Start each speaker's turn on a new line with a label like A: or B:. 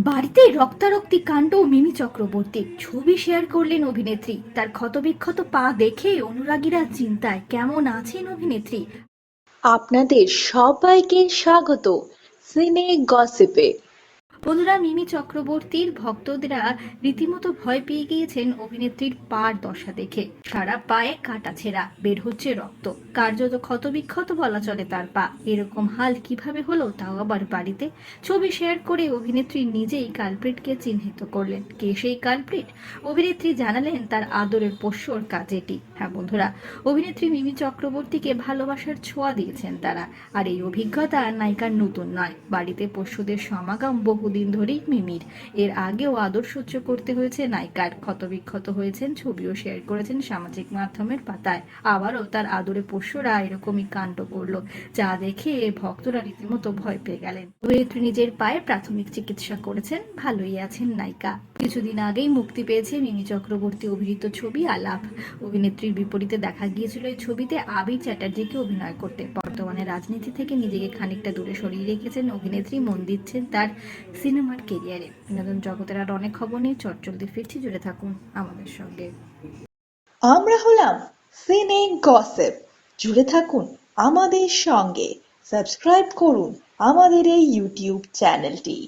A: বাড়িতে রক্তারক্তি কাণ্ড মিমি চক্রবর্তী। ছবি শেয়ার করলেন অভিনেত্রী। তার ক্ষতবিক্ষত পা দেখে অনুরাগীরা চিন্তায়, কেমন আছেন অভিনেত্রী?
B: আপনাদের সবাইকে স্বাগত। সিনে গসিপে।
A: বন্ধুরা মিমি চক্রবর্তীর ভক্তরা রীতিমতো ভয় পেয়ে গিয়েছেন অভিনেত্রীর পার দশা দেখে। সারা পায়ে কাটা ছেঁড়া, বের হচ্ছে রক্ত। কার্যত ক্ষতবিক্ষত বলা চলে তার পা। এরকম হাল কীভাবে হলো তাও আবার বাড়িতে? ছবি শেয়ার করে অভিনেত্রী নিজেই কালপ্রিটকে চিহ্নিত করলেন। কে সেই কালপ্রিট? অভিনেত্রী জানালেন তার আদরের পোষ্যর কাজ এটি হ্যাঁ বন্ধুরা, অভিনেত্রী মিমি চক্রবর্তীকে ভালোবাসার ছোঁয়া দিয়েছেন তারা। আর এই অভিজ্ঞতা নায়িকার নতুন নয়। বাড়িতে পশুদের সমাগম বহুদিন ধরেই মিমির। এর আগেও আদর সহ্য করতে হয়েছে নায়িকার। ক্ষতবিক্ষত হয়েছেন, ছবিও শেয়ার করেছেন সামাজিক মাধ্যমের পাতায়। আবারও তার আদরে পোষ্যরা এরকমই কাণ্ড করল, যা দেখে ভক্তরা রীতিমতো ভয় পেয়ে গেলেন। অভিনেত্রী নিজের পায়ে প্রাথমিক চিকিৎসা করেছেন, ভালোই আছেন নায়িকা। কিছুদিন আগেই মুক্তি পেয়েছে মিমি চক্রবর্তী অভিনীত ছবি আলাপ। অভিনেত্রীর বিপরীতে দেখা গিয়েছিল এই ছবিতে আবি চ্যাটার্জিকে অভিনয় করতে। বর্তমানে রাজনীতি থেকে নিজেকে খানিকটা দূরে সরিয়ে রেখেছেন অভিনেত্রী মন দিচ্ছেন তার সিনেমার কেরিয়ারে। বিনোদন জগতের আর অনেক খবর নিয়ে চটচলতি ফিরছি, জুড়ে থাকুন আমাদের সঙ্গে।
B: আমরা হলাম সিনে গসিপ। জুড়ে থাকুন আমাদের সঙ্গে। সাবস্ক্রাইব করুন আমাদের এই ইউটিউব চ্যানেলটি।